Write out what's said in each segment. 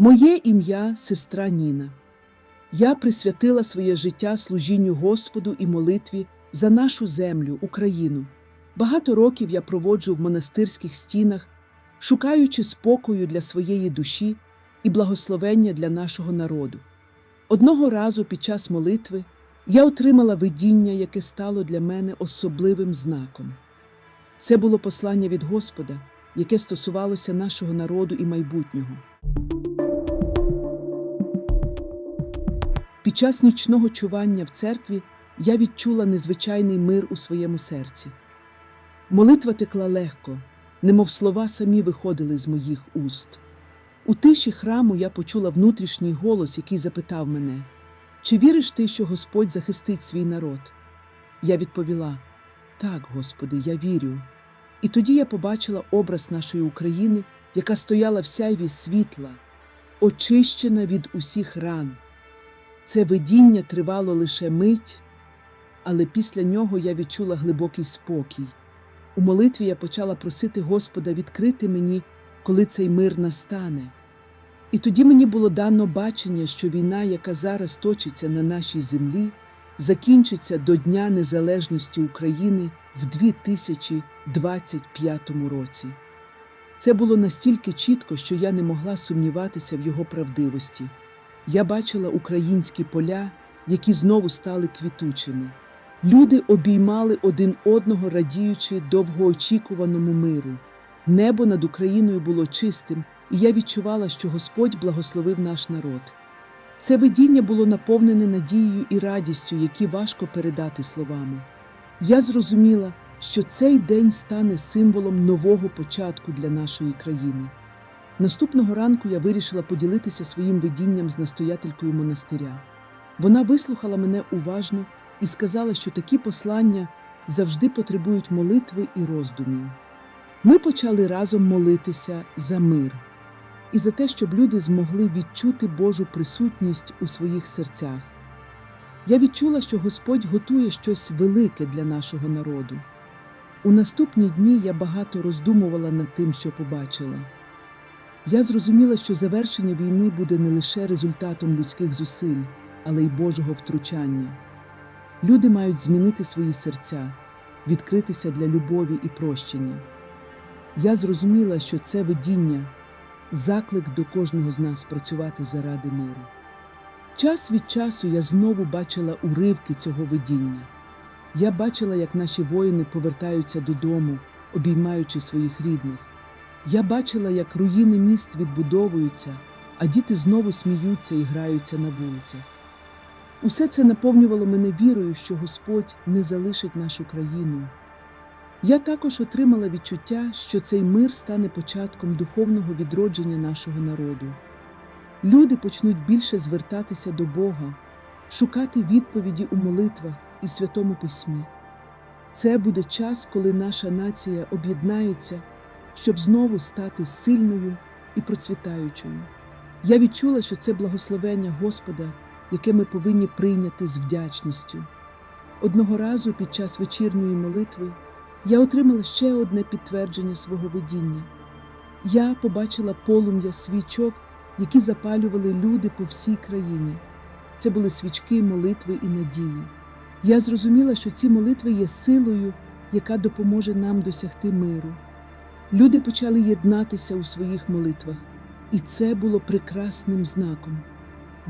Моє ім'я сестра Ніна. Я присвятила своє життя служінню Господу і молитві за нашу землю, Україну. Багато років я проводжу в монастирських стінах, шукаючи спокою для своєї душі і благословення для нашого народу. Одного разу під час молитви я отримала видіння, яке стало для мене особливим знаком. Це було послання від Господа, яке стосувалося нашого народу і майбутнього. Під час нічного чування в церкві я відчула незвичайний мир у своєму серці. Молитва текла легко, немов слова самі виходили з моїх уст. У тиші храму я почула внутрішній голос, який запитав мене: Чи віриш ти, що Господь захистить свій народ? Я відповіла: Так, Господи, я вірю. І тоді я побачила образ нашої України, яка стояла в сяйві світла, очищена від усіх ран. Це видіння тривало лише мить, але після нього я відчула глибокий спокій. У молитві я почала просити Господа відкрити мені, коли цей мир настане. І тоді мені було дано бачення, що війна, яка зараз точиться на нашій землі, закінчиться до Дня Незалежності України в 2025 році. Це було настільки чітко, що я не могла сумніватися в його правдивості. Я бачила українські поля, які знову стали квітучими. Люди обіймали один одного, радіючи довгоочікуваному миру. Небо над Україною було чистим, і я відчувала, що Господь благословив наш народ. Це видіння було наповнене надією і радістю, які важко передати словами. Я зрозуміла, що цей день стане символом нового початку для нашої країни. Наступного ранку я вирішила поділитися своїм видінням з настоятелькою монастиря. Вона вислухала мене уважно і сказала, що такі послання завжди потребують молитви і роздумів. Ми почали разом молитися за мир і за те, щоб люди змогли відчути Божу присутність у своїх серцях. Я відчула, що Господь готує щось велике для нашого народу. У наступні дні я багато роздумувала над тим, що побачила. Я зрозуміла, що завершення війни буде не лише результатом людських зусиль, але й Божого втручання. Люди мають змінити свої серця, відкритися для любові і прощення. Я зрозуміла, що це видіння заклик до кожного з нас працювати заради миру. Час від часу я знову бачила уривки цього видіння. Я бачила, як наші воїни повертаються додому, обіймаючи своїх рідних. Я бачила, як руїни міст відбудовуються, а діти знову сміються і граються на вулицях. Усе це наповнювало мене вірою, що Господь не залишить нашу країну. Я також отримала відчуття, що цей мир стане початком духовного відродження нашого народу. Люди почнуть більше звертатися до Бога, шукати відповіді у молитвах і святому письмі. Це буде час, коли наша нація об'єднається, щоб знову стати сильною і процвітаючою. Я відчула, що це благословення Господа, яке ми повинні прийняти з вдячністю. Одного разу під час вечірньої молитви я отримала ще одне підтвердження свого видіння. Я побачила полум'я свічок, які запалювали люди по всій країні. Це були свічки, молитви і надії. Я зрозуміла, що ці молитви є силою, яка допоможе нам досягти миру. Люди почали єднатися у своїх молитвах, і це було прекрасним знаком.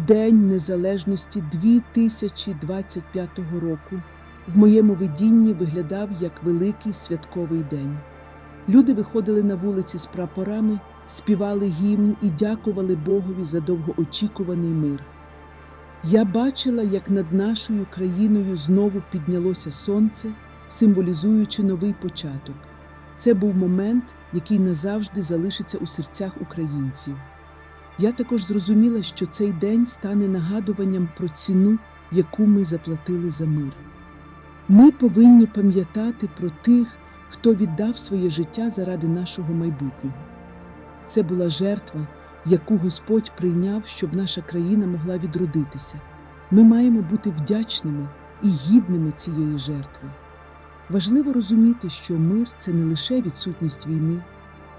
День Незалежності 2025 року в моєму видінні виглядав як великий святковий день. Люди виходили на вулиці з прапорами, співали гімн і дякували Богові за довгоочікуваний мир. Я бачила, як над нашою країною знову піднялося сонце, символізуючи новий початок. Це був момент, який назавжди залишиться у серцях українців. Я також зрозуміла, що цей день стане нагадуванням про ціну, яку ми заплатили за мир. Ми повинні пам'ятати про тих, хто віддав своє життя заради нашого майбутнього. Це була жертва, яку Господь прийняв, щоб наша країна могла відродитися. Ми маємо бути вдячними і гідними цієї жертви. Важливо розуміти, що мир це не лише відсутність війни,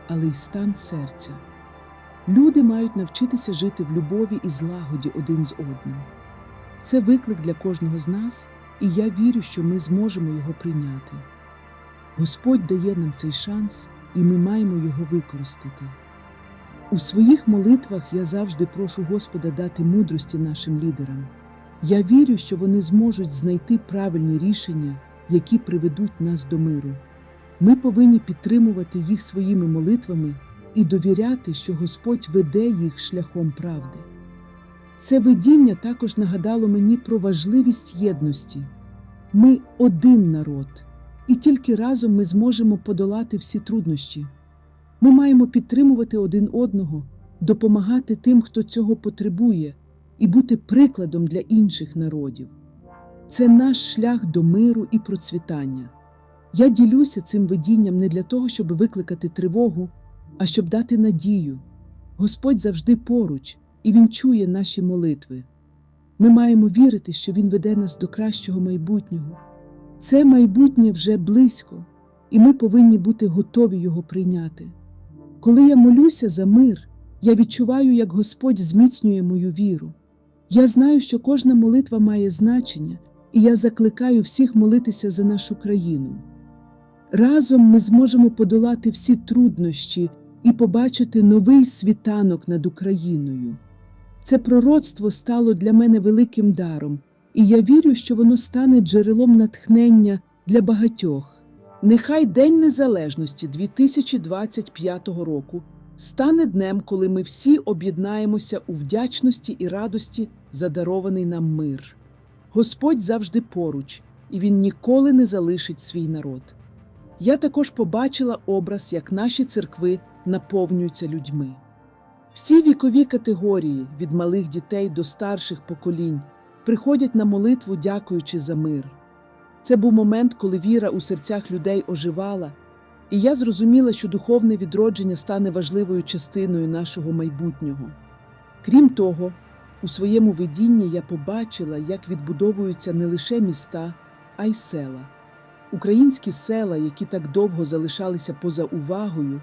але й стан серця. Люди мають навчитися жити в любові і злагоді один з одним. Це виклик для кожного з нас, і я вірю, що ми зможемо його прийняти. Господь дає нам цей шанс, і ми маємо його використати. У своїх молитвах я завжди прошу Господа дати мудрості нашим лідерам. Я вірю, що вони зможуть знайти правильні рішення, які приведуть нас до миру. Ми повинні підтримувати їх своїми молитвами і довіряти, що Господь веде їх шляхом правди. Це видіння також нагадало мені про важливість єдності. Ми один народ, і тільки разом ми зможемо подолати всі труднощі. Ми маємо підтримувати один одного, допомагати тим, хто цього потребує, і бути прикладом для інших народів. Це наш шлях до миру і процвітання. Я ділюся цим видінням не для того, щоб викликати тривогу, а щоб дати надію. Господь завжди поруч, і Він чує наші молитви. Ми маємо вірити, що Він веде нас до кращого майбутнього. Це майбутнє вже близько, і ми повинні бути готові його прийняти. Коли я молюся за мир, я відчуваю, як Господь зміцнює мою віру. Я знаю, що кожна молитва має значення, і я закликаю всіх молитися за нашу країну. Разом ми зможемо подолати всі труднощі і побачити новий світанок над Україною. Це пророцтво стало для мене великим даром, і я вірю, що воно стане джерелом натхнення для багатьох. Нехай День Незалежності 2025 року стане днем, коли ми всі об'єднаємося у вдячності і радості за дарований нам мир. Господь завжди поруч, і Він ніколи не залишить свій народ. Я також побачила образ, як наші церкви наповнюються людьми. Всі вікові категорії, від малих дітей до старших поколінь, приходять на молитву, дякуючи за мир. Це був момент, коли віра у серцях людей оживала, і я зрозуміла, що духовне відродження стане важливою частиною нашого майбутнього. Крім того, у своєму видінні я побачила, як відбудовуються не лише міста, а й села. Українські села, які так довго залишалися поза увагою,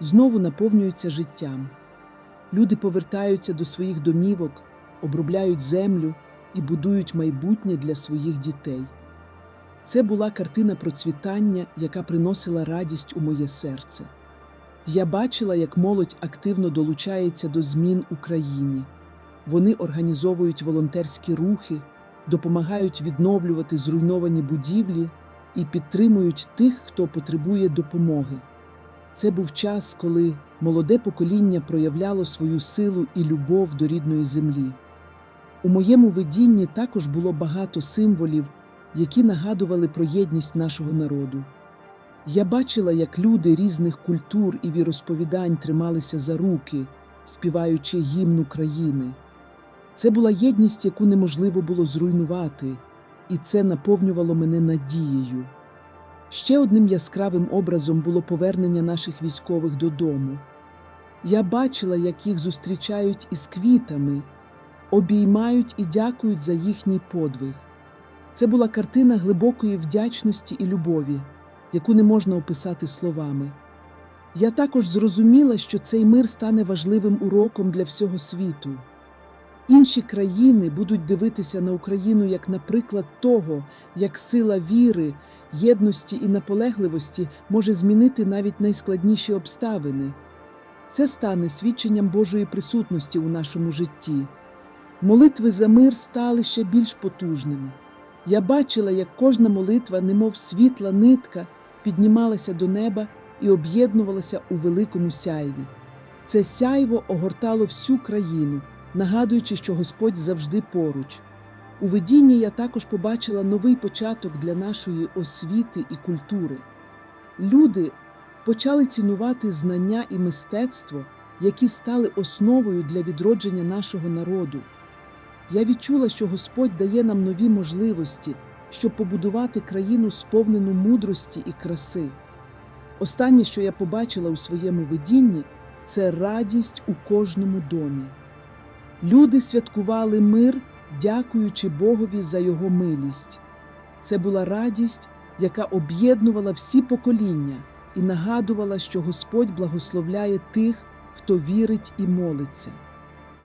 знову наповнюються життям. Люди повертаються до своїх домівок, обробляють землю і будують майбутнє для своїх дітей. Це була картина процвітання, яка приносила радість у моє серце. Я бачила, як молодь активно долучається до змін у країні. Вони організовують волонтерські рухи, допомагають відновлювати зруйновані будівлі і підтримують тих, хто потребує допомоги. Це був час, коли молоде покоління проявляло свою силу і любов до рідної землі. У моєму видінні також було багато символів, які нагадували про єдність нашого народу. Я бачила, як люди різних культур і віросповідань трималися за руки, співаючи гімн України. Це була єдність, яку неможливо було зруйнувати, і це наповнювало мене надією. Ще одним яскравим образом було повернення наших військових додому. Я бачила, як їх зустрічають із квітами, обіймають і дякують за їхній подвиг. Це була картина глибокої вдячності і любові, яку не можна описати словами. Я також зрозуміла, що цей мир стане важливим уроком для всього світу. Інші країни будуть дивитися на Україну як на приклад того, як сила віри, єдності і наполегливості може змінити навіть найскладніші обставини. Це стане свідченням Божої присутності у нашому житті. Молитви за мир стали ще більш потужними. Я бачила, як кожна молитва, немов світла нитка, піднімалася до неба і об'єднувалася у великому сяйві. Це сяйво огортало всю країну, нагадуючи, що Господь завжди поруч. У видінні я також побачила новий початок для нашої освіти і культури. Люди почали цінувати знання і мистецтво, які стали основою для відродження нашого народу. Я відчула, що Господь дає нам нові можливості, щоб побудувати країну сповнену мудрості і краси. Останнє, що я побачила у своєму видінні, це радість у кожному домі. Люди святкували мир, дякуючи Богові за його милість. Це була радість, яка об'єднувала всі покоління і нагадувала, що Господь благословляє тих, хто вірить і молиться.